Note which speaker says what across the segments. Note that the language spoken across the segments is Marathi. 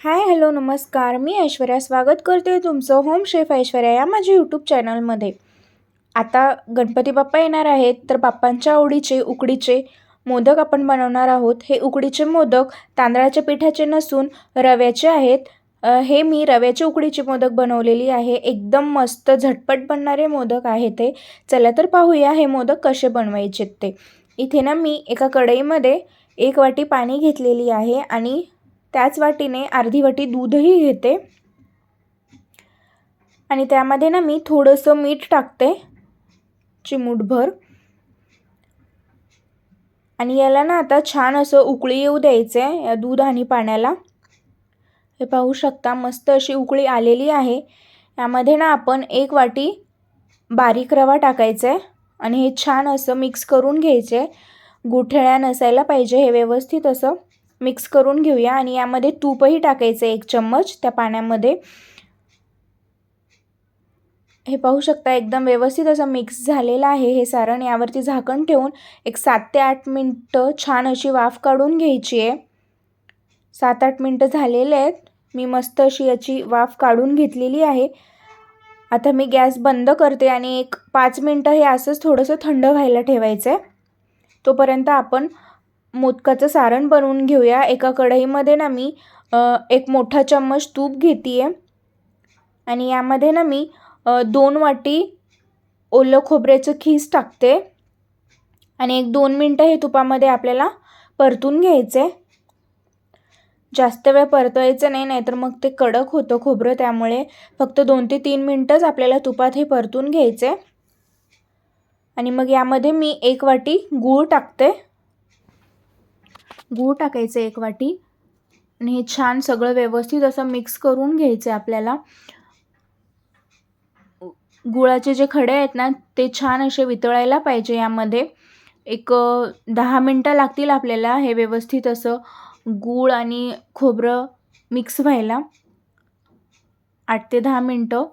Speaker 1: हाय हॅलो नमस्कार. मी ऐश्वर्या स्वागत करते तुमचं होम शेफ ऐश्वर्या या माझ्या यूट्यूब चॅनलमध्ये. आता गणपती बाप्पा येणार आहेत तर बाप्पांच्या आवडीचे उकडीचे मोदक आपण बनवणार आहोत. हे उकडीचे मोदक तांदळाच्या पिठाचे नसून रव्याचे आहेत. हे मी रव्याचे उकडीचे मोदक बनवलेली आहे. एकदम मस्त झटपट बनणारे मोदक आहे ते. चला तर पाहूया हे मोदक कसे बनवायचे ते. इथे ना मी एका कढईमध्ये एक वाटी पाणी घेतलेली आहे आणि त्याच वाटीने अर्धी वाटी दूधही घेते. आणि त्यामध्ये ना मी थोडंसं मीठ टाकते. चिमूटभर. आणि याला ना आता छान असं उकळी येऊ द्यायचं आहे या दूध आणि पाण्याला. हे पाहू शकता मस्त अशी उकळी आलेली आहे. यामध्ये ना आपण एक वाटी बारीक रवा टाकायचा आहे आणि हे छान असं मिक्स करून घ्यायचे. गुठळ्या नसायला पाहिजे हे व्यवस्थित असं. मिक्स करून घेऊया आणि यामध्ये तूपही टाकायचं एक चम्मच. त्या पाण्यामध्ये हे पाहू शकता एकदम व्यवस्थित असं मिक्स झालेलं आहे हे सारण. यावरती झाकण ठेवून एक सात ते आठ मिनटं छान अशी वाफ काढून घ्यायची आहे. सात आठ मिनटं झालेले आहेत. मी मस्त अशी याची वाफ काढून घेतलेली आहे. आता मी गॅस बंद करते आणि एक पाच मिनटं हे असंच थोडंसं थंड व्हायला ठेवायचं आहे तोपर्यंत आपण मोदकाचं सारण बनवून घेऊया. एका कढईमध्ये ना मी एक मोठा चम्मच तूप घेते आहे आणि यामध्ये ना मी दोन वाटी ओलं खोबऱ्याचं खीस टाकते. आणि एक दोन मिनटं हे तुपामध्ये आपल्याला परतून घ्यायचं. जास्त वेळ परतवायचं नाही नाहीतर मग ते कडक होतं खोबरं त्यामुळे फक्त दोन ते तीन मिनटंच आपल्याला तुपात हे परतून घ्यायचं. आणि मग यामध्ये मी एक वाटी गूळ टाकते. गूळ टाकायचं एक वाटी. आणि हे छान सगळं व्यवस्थित असं मिक्स करून घ्यायचं आहे आपल्याला. गुळाचे जे खडे आहेत ना ते छान असे वितळायला पाहिजे यामध्ये. एक दहा मिनटं लागतील आपल्याला हे व्यवस्थित असं गूळ आणि खोबरं मिक्स व्हायला. आठ ते दहा मिनटं.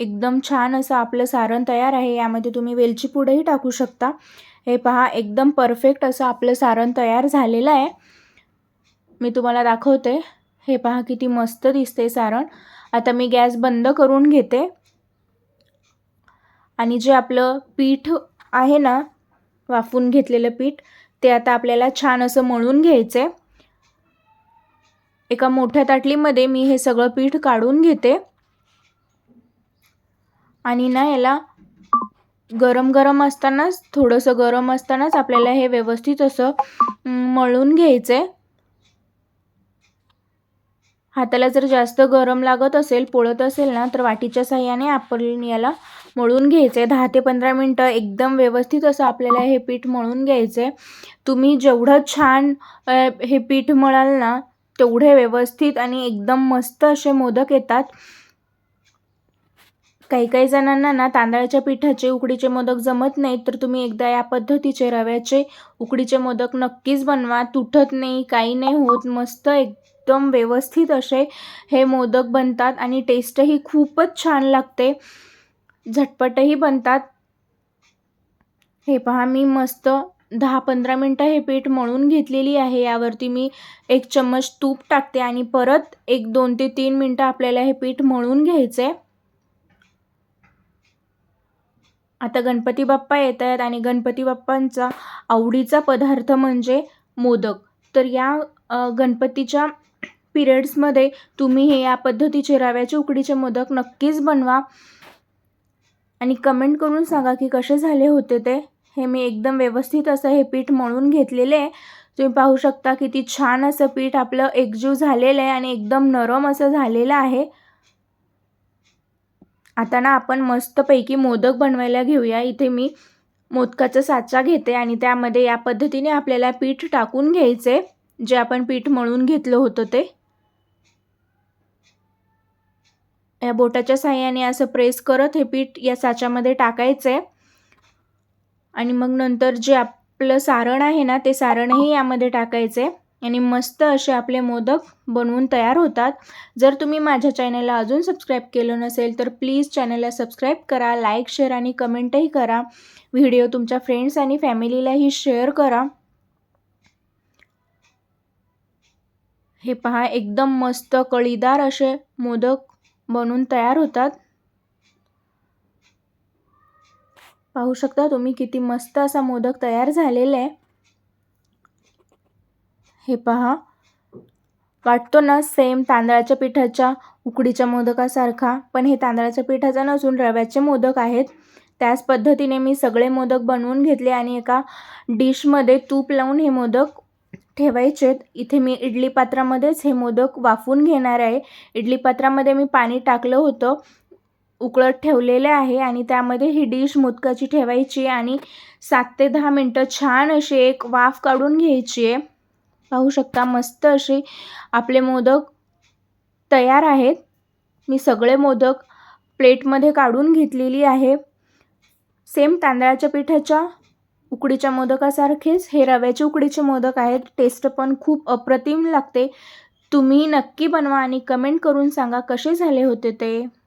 Speaker 1: एकदम छान असं आपलं सारण तयार आहे यामध्ये तुम्ही वेलची पूडही टाकू शकता. हे पहा एकदम परफेक्ट असं आपलं सारण तयार झालेलं आहे. मी तुम्हाला दाखवते. हे पहा किती मस्त दिसते सारण. आता मी गॅस बंद करून घेते. आणि जे आपलं पीठ आहे ना वाफून घेतलेलं पीठ ते आता आपल्याला छान असं मळून घ्यायचं आहे एका मोठ्या ताटलीमध्ये मी हे सगळं पीठ काढून घेते. आणि ना याला गरम गरम असतानाच थोडंसं गरम असतानाच आपल्याला हे व्यवस्थित असं मळून घ्यायचं आहे हाताला जर जास्त गरम लागत असेल पोळत असेल ना तर वाटीच्या साह्याने आपण याला मळून घ्यायचं आहे दहा ते पंधरा मिनटं एकदम व्यवस्थित असं आपल्याला हे पीठ मळून घ्यायचं आहे तुम्ही जेवढं छान हे पीठ मळाल ना तेवढे व्यवस्थित आणि एकदम मस्त असे मोदक येतात. काही काही जणांना ना तांदळाच्या पिठाचे उकडीचे मोदक जमत नाहीत तर तुम्ही एकदा या पद्धतीचे रव्याचे उकडीचे मोदक नक्कीच बनवा. तुटत नाही काही नाही होत मस्त एकदम व्यवस्थित असे हे मोदक बनतात आणि टेस्टही खूपच छान लागते. झटपटही बनतात. हे पहा मी मस्त दहा पंधरा मिनटं हे पीठ मळून घेतलेली आहे. यावरती मी एक चम्मच तूप टाकते आणि परत एक दोन ते तीन मिनटं आपल्याला हे पीठ मळून घ्यायचं आहे आता गणपती बाप्पा येत आहेत आणि गणपती बाप्पांचा आवडीचा पदार्थ म्हणजे मोदक. तर या गणपतीच्या पिरियड्समध्ये तुम्ही हे या पद्धतीचे रव्याचे उकडीचे मोदक नक्कीच बनवा. आणि कमेंट करून सांगा की कसे झाले होते ते. हे मी एकदम व्यवस्थित असं हे पीठ मळून घेतलेले आहे. तुम्ही पाहू शकता किती छान असं पीठ आपलं एकजीव झालेलं आहे आणि एकदम नरम असं झालेलं आहे. आता ना आपण मस्तपैकी मोदक बनवायला घेऊया. इथे मी मोदकाचा साचा घेते आणि त्यामध्ये या पद्धतीने आपल्याला पीठ टाकून घ्यायचे. जे आपण पीठ मळून घेतलं होतं ते. या बोटाच्या साह्याने असं प्रेस करत हे पीठ या साच्यामध्ये टाकायचं. आहे आणि मग नंतर जे आपलं सारण आहे ना ते सारणही यामध्ये टाकायचे. आणि मस्त असे आपले मोदक बनवून तयार होतात. जर तुम्ही माझ्या चॅनलला अजून सबस्क्राईब केलं नसेल तर प्लीज चॅनलला सबस्क्राईब करा लाईक शेअर आणि कमेंटही करा. व्हिडिओ तुमच्या फ्रेंड्स आणि फॅमिलीलाही शेअर करा. हे पहा एकदम मस्त कळीदार असे मोदक बनून तयार होतात. पाहू शकता तुम्ही किती मस्त असा मोदक तयार झालेला आहे. हे पहा. वाटतो ना सेम तांदळाच्या पिठाच्या उकडीच्या मोदकासारखा पण हे तांदळाच्या पिठाचा नसून रव्याचे मोदक आहेत. त्याच पद्धतीने मी सगळे मोदक बनवून घेतले आणि एका डिशमध्ये तूप लावून हे मोदक ठेवायचेत. इथे मी इडली पात्रामध्येच हे मोदक वाफून घेणार आहे. इडली पात्रामध्ये मी पाणी टाकलं होतं उकळत ठेवलेले आहे आणि त्यामध्ये ही डिश मोदकाची ठेवायची आणि सात ते दहा मिनटं छान अशी एक वाफ काढून घ्यायची आहे. पाहू शकता. मस्त असे आपले मोदक तयार आहेत. मी सगळे मोदक प्लेटमध्ये काढून घेतलेली आहे. सेम तांदळाच्या पिठाच्या उकडीच्या मोदकासारखेच हे रव्याचे उकडीचे मोदक आहेत. टेस्ट पण खूप अप्रतिम लागते. तुम्ही नक्की बनवा आणि कमेंट करून सांगा कसे झाले होते ते.